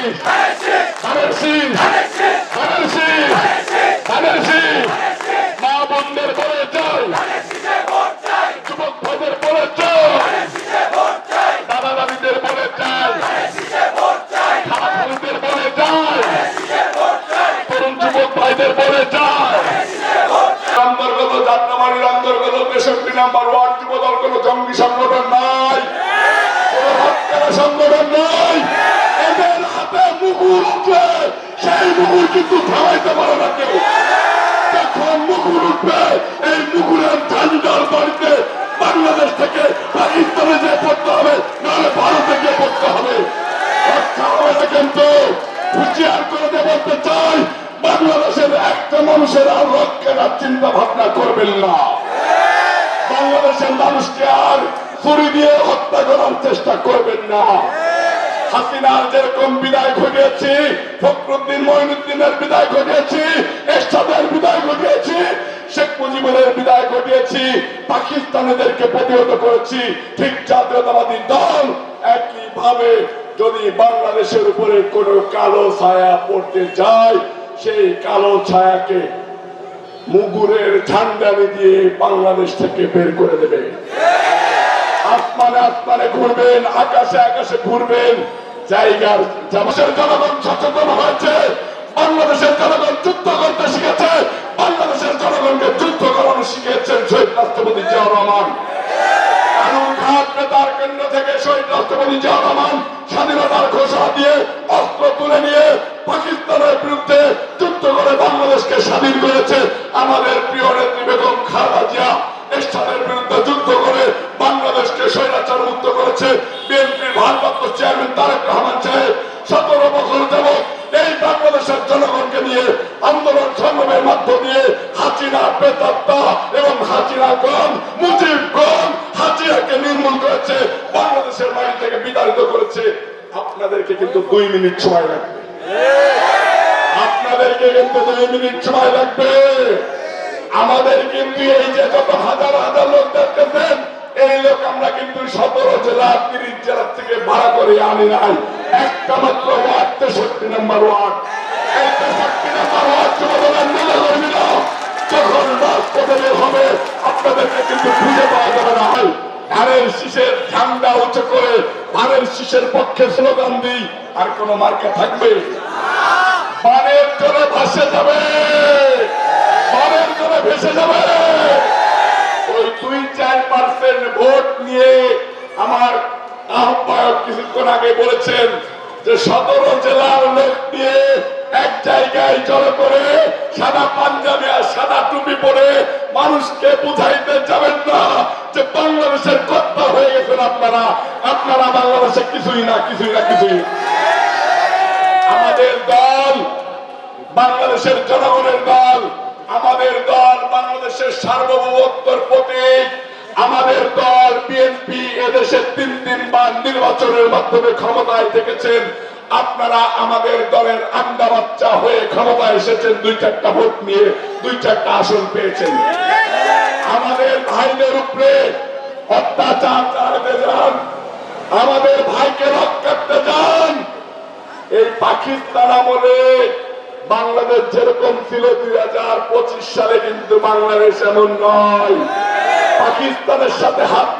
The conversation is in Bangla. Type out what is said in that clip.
শীষ ধানের শীষ মা বোনদের বলে চাই যুবক ভাইদের বলে চাই দাদা দাদিদের বলে চাই খালাদের বলে চাই তরুণ যুবক ভাইদের বলে নাম্বার ওয়ার্ড যুব দল জঙ্গি সংগঠন মুকুল উঠলে সেই মুকুল কিন্তু থামাইতে পারে না কেউ। যখন মুকুল উঠবে, এই মুকুলের ঝান্ডার বাড়িতে বাংলাদেশ থেকে পাকিস্তানে যে পড়তে হবে, নাহলে ভারতে গিয়ে পড়তে হবে। বলতে চাই, বাংলাদেশের একটা মানুষের আর চিন্তা ভাবনা করবেন না। বাংলাদেশের মানুষকে আর ছুরি দিয়ে চেষ্টা করবেন না। হাসিনার যেরকম বিদায় ঘটিয়েছি? ফখরুদ্দিন মহিনুদ্দিনের বিদায় ঘটিয়েছি? এরশাদের বিদায় ঘটিয়েছি? শেখ মুজিবুরের বিদায় ঘটিয়েছি? পাকিস্তানিদেরকে প্রতিহত করেছি? ঠিক জাতীয়তাবাদী দল একইভাবে যদি বাংলাদেশের উপরে কোনো কালো ছায়া পড়তে যায়, সেই কালো ছায়াকে মুগুরের ঝান্ডানি দিয়ে বাংলাদেশ থেকে বের করে দেবে। আসমানে আসমানে ঘুরবেন, আকাশে আকাশে ঘুরবেন। জায়গার দেশের জনগণ সচেতন হয়েছে, বাংলাদেশের জনগণ যুদ্ধ করতে শিখেছে, বাংলাদেশের জনগণকে যুদ্ধ করানো শিখেছেন শহীদ রাষ্ট্রপতি জিয়াউর রহমান। কানুন কেন্দ্র থেকে শহীদ রাষ্ট্রপতি জিয়াউর রহমান স্বাধীনতার ঘোষণা দিয়ে অস্ত্র তুলে নিয়ে পাকিস্তানের বিরুদ্ধে যুদ্ধ করে বাংলাদেশকে স্বাধীন করেছে। আমাদের করেছে বিএনপির ভারপ্রাপ্ত চেয়ারম্যান তারেক রহমান সাহেব সতেরো বছর যাবৎ এই বাংলাদেশের জনগণকে নিয়ে আন্দোলন সংগ্রামের মধ্য দিয়ে হাসিনা পেতাত্তা এবং হাসিনা গণ, মুজিব গণ হাসিনাকে নির্মূল করেছে, বাংলাদেশের মাটি থেকে বিতাড়িত করেছে। আপনাদেরকে কিন্তু দুই মিনিট সময় লাগবে। আপনাদেরকে কিন্তু দুই মিনিট সময় লাগবে। আমাদের কিন্তু এই যে যত হাজার হাজার সতেরো জেলা তিরিশ জেলা থেকে ভাড়া করে আনি নাই। একটা মাত্র ওয়ার্ড তেষট্টি নম্বর ওয়ার্ড। হবে খুঁজে পাওয়া যাবে না। করে পক্ষে স্লোগান দিই, আর থাকবে? যাবে। ভেসে যাবে। চার পার্সেন্ট মানুষকে বুঝাইতে যাবেন না যে বাংলাদেশের কর্তা হয়ে গেছেন আপনারা। আপনারা বাংলাদেশে কিছুই না কিছুই না, কিছুই। আমাদের দল বাংলাদেশের জনগণের দল। আমাদের দল বাংলাদেশের সার্বভৌমত্বর প্রতীক। আমাদের দল বিএনপি এদেশের তিন তিনবার নির্বাচনের মাধ্যমে ক্ষমতায় থেকেছেন। আপনারা আমাদের দলের আন্ডা বাচ্চা হয়ে ক্ষমতায় এসেছেন, দুই চারটা ভোট নিয়ে দুই চারটা আসন পেয়েছেন। আমাদের ভাইদের উপরে অত্যাচার যান। আমাদের ভাইকে রক্ষা করতে যান। এই পাকিস্তান আমলে বাংলাদেশ যেরকম ছিল দুই হাজার পঁচিশ সালে কিন্তু বাংলাদেশ এমন নয়। পাকিস্তানের সাথে হাত